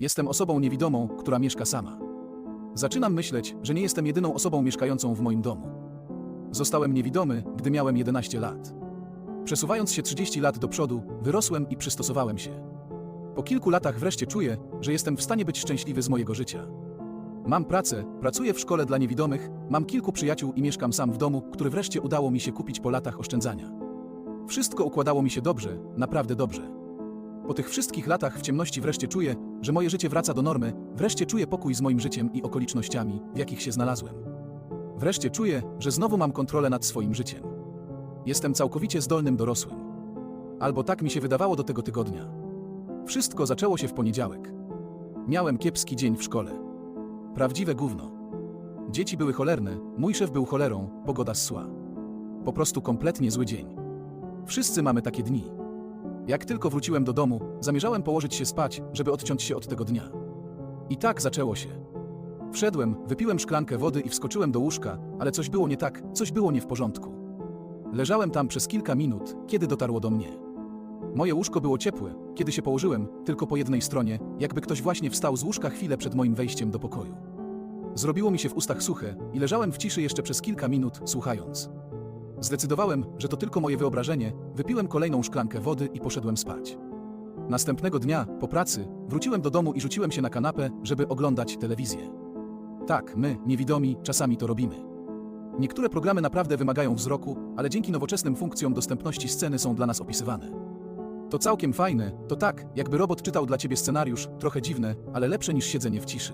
Jestem osobą niewidomą, która mieszka sama. Zaczynam myśleć, że nie jestem jedyną osobą mieszkającą w moim domu. Zostałem niewidomy, gdy miałem 11 lat. Przesuwając się 30 lat do przodu, wyrosłem i przystosowałem się. Po kilku latach wreszcie czuję, że jestem w stanie być szczęśliwy z mojego życia. Mam pracę, pracuję w szkole dla niewidomych, mam kilku przyjaciół i mieszkam sam w domu, który wreszcie udało mi się kupić po latach oszczędzania. Wszystko układało mi się dobrze, naprawdę dobrze. Po tych wszystkich latach w ciemności wreszcie czuję, że moje życie wraca do normy, wreszcie czuję pokój z moim życiem i okolicznościami, w jakich się znalazłem. Wreszcie czuję, że znowu mam kontrolę nad swoim życiem. Jestem całkowicie zdolnym dorosłym. Albo tak mi się wydawało do tego tygodnia. Wszystko zaczęło się w poniedziałek. Miałem kiepski dzień w szkole. Prawdziwe gówno. Dzieci były cholerne, mój szef był cholerą, pogoda zła. Po prostu kompletnie zły dzień. Wszyscy mamy takie dni. Jak tylko wróciłem do domu, zamierzałem położyć się spać, żeby odciąć się od tego dnia. I tak zaczęło się. Wszedłem, wypiłem szklankę wody i wskoczyłem do łóżka, ale coś było nie tak, coś było nie w porządku. Leżałem tam przez kilka minut, kiedy dotarło do mnie. Moje łóżko było ciepłe, kiedy się położyłem, tylko po jednej stronie, jakby ktoś właśnie wstał z łóżka chwilę przed moim wejściem do pokoju. Zrobiło mi się w ustach suche i leżałem w ciszy jeszcze przez kilka minut, słuchając. Zdecydowałem, że to tylko moje wyobrażenie, wypiłem kolejną szklankę wody i poszedłem spać. Następnego dnia, po pracy, wróciłem do domu i rzuciłem się na kanapę, żeby oglądać telewizję. Tak, my, niewidomi, czasami to robimy. Niektóre programy naprawdę wymagają wzroku, ale dzięki nowoczesnym funkcjom dostępności sceny są dla nas opisywane. To całkiem fajne, to tak, jakby robot czytał dla ciebie scenariusz, trochę dziwne, ale lepsze niż siedzenie w ciszy.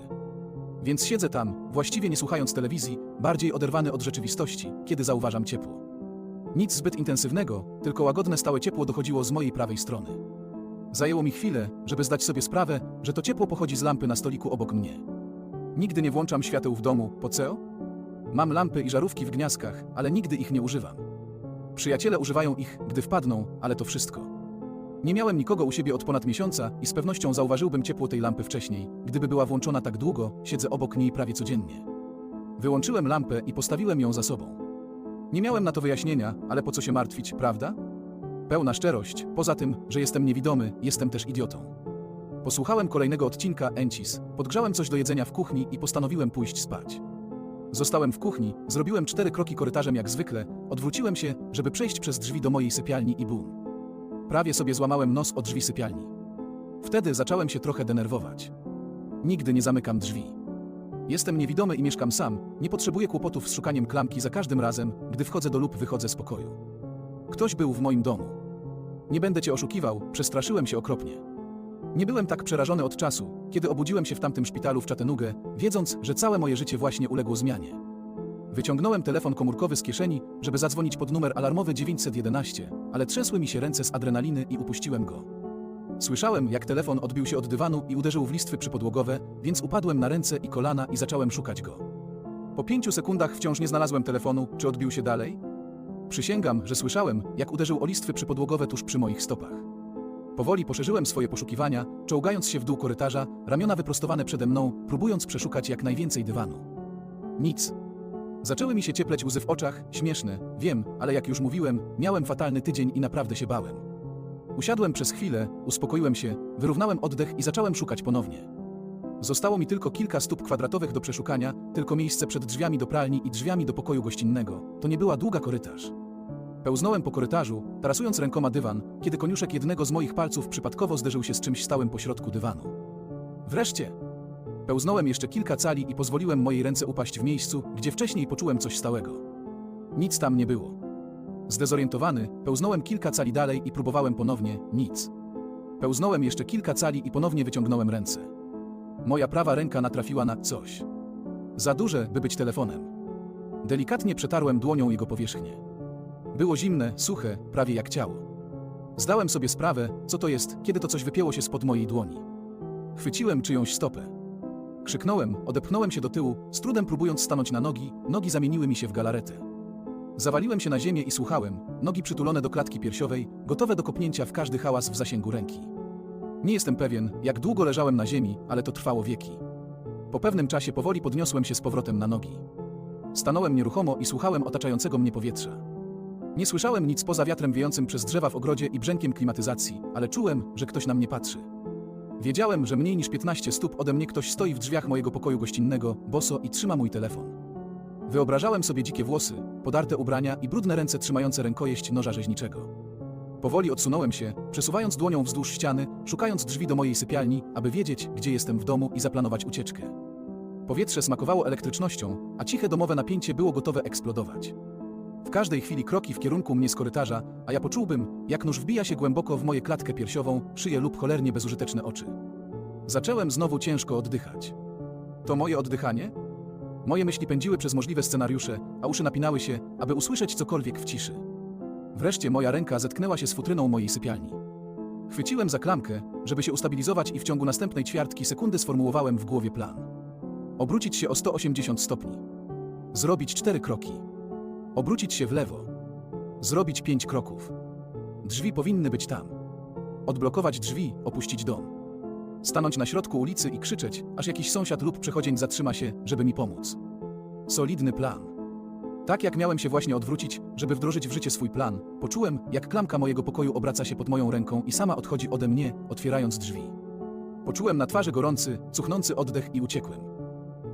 Więc siedzę tam, właściwie nie słuchając telewizji, bardziej oderwany od rzeczywistości, kiedy zauważam ciepło. Nic zbyt intensywnego, tylko łagodne stałe ciepło dochodziło z mojej prawej strony. Zajęło mi chwilę, żeby zdać sobie sprawę, że to ciepło pochodzi z lampy na stoliku obok mnie. Nigdy nie włączam świateł w domu, po co? Mam lampy i żarówki w gniazdkach, ale nigdy ich nie używam. Przyjaciele używają ich, gdy wpadną, ale to wszystko. Nie miałem nikogo u siebie od ponad miesiąca i z pewnością zauważyłbym ciepło tej lampy wcześniej, gdyby była włączona tak długo, siedzę obok niej prawie codziennie. Wyłączyłem lampę i postawiłem ją za sobą. Nie miałem na to wyjaśnienia, ale po co się martwić, prawda? Pełna szczerość, poza tym, że jestem niewidomy, jestem też idiotą. Posłuchałem kolejnego odcinka Encis, podgrzałem coś do jedzenia w kuchni i postanowiłem pójść spać. Zostałem w kuchni, zrobiłem cztery kroki korytarzem jak zwykle, odwróciłem się, żeby przejść przez drzwi do mojej sypialni i bum. Prawie sobie złamałem nos o drzwi sypialni. Wtedy zacząłem się trochę denerwować. Nigdy nie zamykam drzwi. Jestem niewidomy i mieszkam sam, nie potrzebuję kłopotów z szukaniem klamki za każdym razem, gdy wchodzę do lub wychodzę z pokoju. Ktoś był w moim domu. Nie będę cię oszukiwał, przestraszyłem się okropnie. Nie byłem tak przerażony od czasu, kiedy obudziłem się w tamtym szpitalu w Chattanooga, wiedząc, że całe moje życie właśnie uległo zmianie. Wyciągnąłem telefon komórkowy z kieszeni, żeby zadzwonić pod numer alarmowy 911, ale trzęsły mi się ręce z adrenaliny i upuściłem go. Słyszałem, jak telefon odbił się od dywanu i uderzył w listwy przypodłogowe, więc upadłem na ręce i kolana i zacząłem szukać go. Po pięciu sekundach wciąż nie znalazłem telefonu, czy odbił się dalej? Przysięgam, że słyszałem, jak uderzył o listwy przypodłogowe tuż przy moich stopach. Powoli poszerzyłem swoje poszukiwania, czołgając się w dół korytarza, ramiona wyprostowane przede mną, próbując przeszukać jak najwięcej dywanu. Nic. Zaczęły mi się ciepleć łzy w oczach, śmieszne, wiem, ale jak już mówiłem, miałem fatalny tydzień i naprawdę się bałem. Usiadłem przez chwilę, uspokoiłem się, wyrównałem oddech i zacząłem szukać ponownie. Zostało mi tylko kilka stóp kwadratowych do przeszukania, tylko miejsce przed drzwiami do pralni i drzwiami do pokoju gościnnego. To nie była długa korytarz. Pełznąłem po korytarzu, tarasując rękoma dywan, kiedy koniuszek jednego z moich palców przypadkowo zderzył się z czymś stałym pośrodku dywanu. Wreszcie! Pełznąłem jeszcze kilka cali i pozwoliłem mojej ręce upaść w miejscu, gdzie wcześniej poczułem coś stałego. Nic tam nie było. Zdezorientowany, pełznąłem kilka cali dalej i próbowałem ponownie, nic. Pełznąłem jeszcze kilka cali i ponownie wyciągnąłem ręce. Moja prawa ręka natrafiła na coś. Za duże, by być telefonem. Delikatnie przetarłem dłonią jego powierzchnię. Było zimne, suche, prawie jak ciało. Zdałem sobie sprawę, co to jest, kiedy to coś wypięło się spod mojej dłoni. Chwyciłem czyjąś stopę. Krzyknąłem, odepchnąłem się do tyłu, z trudem próbując stanąć na nogi, nogi zamieniły mi się w galaretę. Zawaliłem się na ziemię i słuchałem, nogi przytulone do klatki piersiowej, gotowe do kopnięcia w każdy hałas w zasięgu ręki. Nie jestem pewien, jak długo leżałem na ziemi, ale to trwało wieki. Po pewnym czasie powoli podniosłem się z powrotem na nogi. Stanąłem nieruchomo i słuchałem otaczającego mnie powietrza. Nie słyszałem nic poza wiatrem wiejącym przez drzewa w ogrodzie i brzękiem klimatyzacji, ale czułem, że ktoś na mnie patrzy. Wiedziałem, że mniej niż 15 stóp ode mnie ktoś stoi w drzwiach mojego pokoju gościnnego, boso i trzyma mój telefon. Wyobrażałem sobie dzikie włosy, podarte ubrania i brudne ręce trzymające rękojeść noża rzeźniczego. Powoli odsunąłem się, przesuwając dłonią wzdłuż ściany, szukając drzwi do mojej sypialni, aby wiedzieć, gdzie jestem w domu i zaplanować ucieczkę. Powietrze smakowało elektrycznością, a ciche domowe napięcie było gotowe eksplodować. W każdej chwili kroki w kierunku mnie z korytarza, a ja poczułbym, jak nóż wbija się głęboko w moję klatkę piersiową, szyję lub cholernie bezużyteczne oczy. Zacząłem znowu ciężko oddychać. To moje oddychanie? Moje myśli pędziły przez możliwe scenariusze, a uszy napinały się, aby usłyszeć cokolwiek w ciszy. Wreszcie moja ręka zetknęła się z futryną mojej sypialni. Chwyciłem za klamkę, żeby się ustabilizować i w ciągu następnej ćwiartki sekundy sformułowałem w głowie plan. Obrócić się o 180 stopni. Zrobić cztery kroki. Obrócić się w lewo. Zrobić pięć kroków. Drzwi powinny być tam. Odblokować drzwi, opuścić dom. Stanąć na środku ulicy i krzyczeć, aż jakiś sąsiad lub przechodzień zatrzyma się, żeby mi pomóc. Solidny plan. Tak jak miałem się właśnie odwrócić, żeby wdrożyć w życie swój plan, poczułem, jak klamka mojego pokoju obraca się pod moją ręką i sama odchodzi ode mnie, otwierając drzwi. Poczułem na twarzy gorący, cuchnący oddech i uciekłem.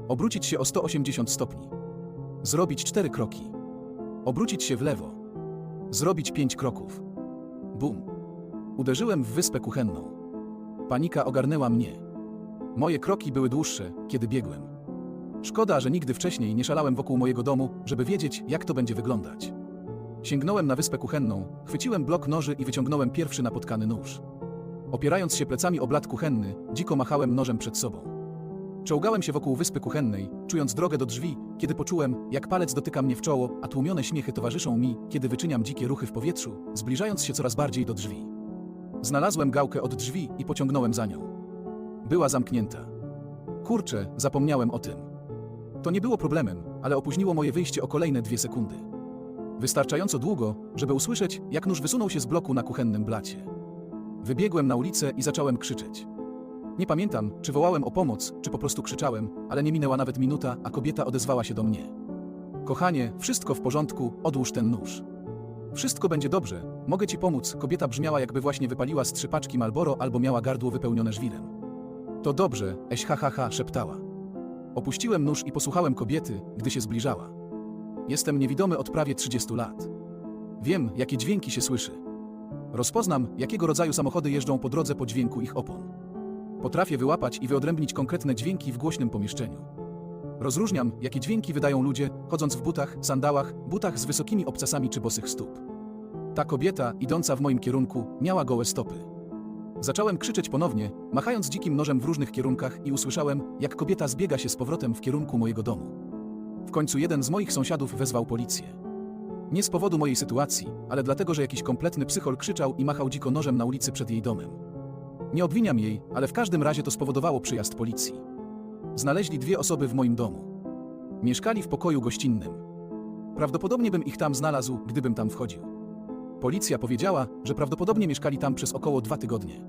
Obrócić się o 180 stopni. Zrobić cztery kroki. Obrócić się w lewo. Zrobić pięć kroków. Bum. Uderzyłem w wyspę kuchenną. Panika ogarnęła mnie. Moje kroki były dłuższe, kiedy biegłem. Szkoda, że nigdy wcześniej nie szalałem wokół mojego domu, żeby wiedzieć, jak to będzie wyglądać. Sięgnąłem na wyspę kuchenną, chwyciłem blok noży i wyciągnąłem pierwszy napotkany nóż. Opierając się plecami o blat kuchenny, dziko machałem nożem przed sobą. Czołgałem się wokół wyspy kuchennej, czując drogę do drzwi, kiedy poczułem, jak palec dotyka mnie w czoło, a tłumione śmiechy towarzyszą mi, kiedy wyczyniam dzikie ruchy w powietrzu, zbliżając się coraz bardziej do drzwi. Znalazłem gałkę od drzwi i pociągnąłem za nią. Była zamknięta. Kurczę, zapomniałem o tym. To nie było problemem, ale opóźniło moje wyjście o kolejne dwie sekundy. Wystarczająco długo, żeby usłyszeć, jak nóż wysunął się z bloku na kuchennym blacie. Wybiegłem na ulicę i zacząłem krzyczeć. Nie pamiętam, czy wołałem o pomoc, czy po prostu krzyczałem, ale nie minęła nawet minuta, a kobieta odezwała się do mnie. Kochanie, wszystko w porządku, odłóż ten nóż. Wszystko będzie dobrze, mogę ci pomóc. Kobieta brzmiała, jakby właśnie wypaliła z trzy paczki Malboro albo miała gardło wypełnione żwirem. To dobrze, eś ha ha ha, szeptała. Opuściłem nóż i posłuchałem kobiety, gdy się zbliżała. Jestem niewidomy od prawie 30 lat. Wiem, jakie dźwięki się słyszy. Rozpoznam, jakiego rodzaju samochody jeżdżą po drodze po dźwięku ich opon. Potrafię wyłapać i wyodrębnić konkretne dźwięki w głośnym pomieszczeniu. Rozróżniam, jakie dźwięki wydają ludzie, chodząc w butach, sandałach, butach z wysokimi obcasami czy bosych stóp. Ta kobieta, idąca w moim kierunku, miała gołe stopy. Zacząłem krzyczeć ponownie, machając dzikim nożem w różnych kierunkach i usłyszałem, jak kobieta zbiega się z powrotem w kierunku mojego domu. W końcu jeden z moich sąsiadów wezwał policję. Nie z powodu mojej sytuacji, ale dlatego, że jakiś kompletny psychol krzyczał i machał dziko nożem na ulicy przed jej domem. Nie obwiniam jej, ale w każdym razie to spowodowało przyjazd policji. Znaleźli dwie osoby w moim domu. Mieszkali w pokoju gościnnym. Prawdopodobnie bym ich tam znalazł, gdybym tam wchodził. Policja powiedziała, że prawdopodobnie mieszkali tam przez około dwa tygodnie.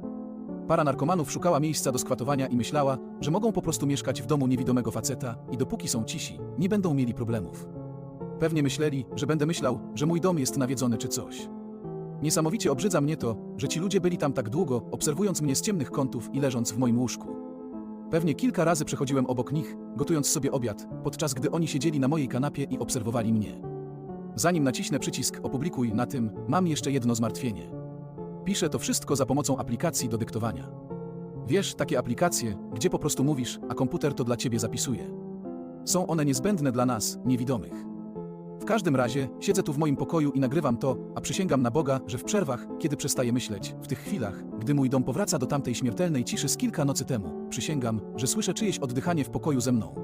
Para narkomanów szukała miejsca do skwatowania i myślała, że mogą po prostu mieszkać w domu niewidomego faceta i dopóki są cisi, nie będą mieli problemów. Pewnie myśleli, że będę myślał, że mój dom jest nawiedzony czy coś. Niesamowicie obrzydza mnie to, że ci ludzie byli tam tak długo, obserwując mnie z ciemnych kątów i leżąc w moim łóżku. Pewnie kilka razy przechodziłem obok nich, gotując sobie obiad, podczas gdy oni siedzieli na mojej kanapie i obserwowali mnie. Zanim naciśnę przycisk opublikuj na tym, mam jeszcze jedno zmartwienie. Piszę to wszystko za pomocą aplikacji do dyktowania. Wiesz, takie aplikacje, gdzie po prostu mówisz, a komputer to dla ciebie zapisuje. Są one niezbędne dla nas, niewidomych. W każdym razie, siedzę tu w moim pokoju i nagrywam to, a przysięgam na Boga, że w przerwach, kiedy przestaję myśleć, w tych chwilach, gdy mój dom powraca do tamtej śmiertelnej ciszy z kilka nocy temu, przysięgam, że słyszę czyjeś oddychanie w pokoju ze mną.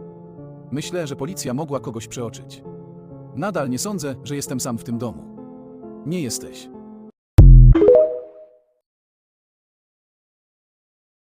Myślę, że policja mogła kogoś przeoczyć. Nadal nie sądzę, że jestem sam w tym domu. Nie jesteś.